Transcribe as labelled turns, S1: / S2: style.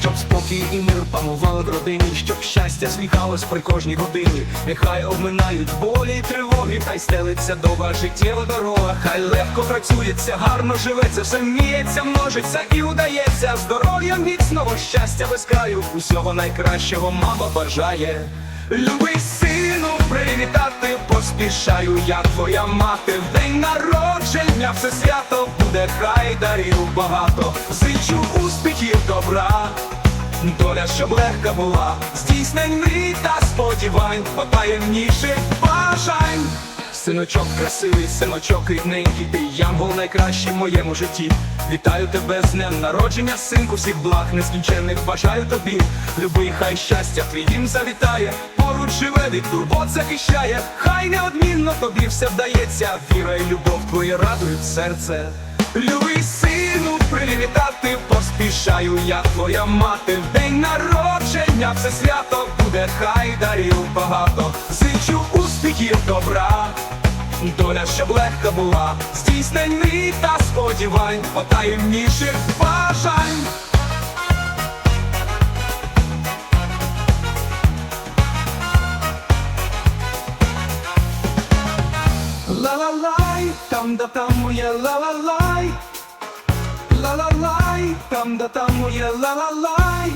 S1: щоб спокій і мир панували в родині, щоб щастя сміхалось при кожній годині. Нехай обминають болі й тривоги, хай стелиться довга життєва дорога, хай легко працюється, гарно живеться, все вміється, множиться і удається. Здоров'я міцного, щастя без краю, усього найкращого мама бажає. Привітати поспішаю, я твоя мати в день народження, все свято буде хай дарів багато. Зичу успіхів добра. Доля, щоб легка була, здійснень мрій та сподівань, потаємніших бажань. Синочок красивий, синочок рідненький, ти янгол найкращий в моєму житті. Вітаю тебе з днем народження, синку, всіх благ нескінченних бажаю тобі. Любий, хай щастя твій дім завітає, поруч живе від турбот захищає, хай неодмінно тобі все вдається, віра і любов твої радують серце. Любий сину, привітати поспішаю, я твоя мати в день народження, все свято буде, хай дарів багато. Зичу успіхів добра, доля, щоб легка була, здійснень мрій та сподівань, потаємніших бажань. Ла-ла-лай, там да там моє ла-ла-лай. Ла-ла-лай, там да там моє ла-ла-лай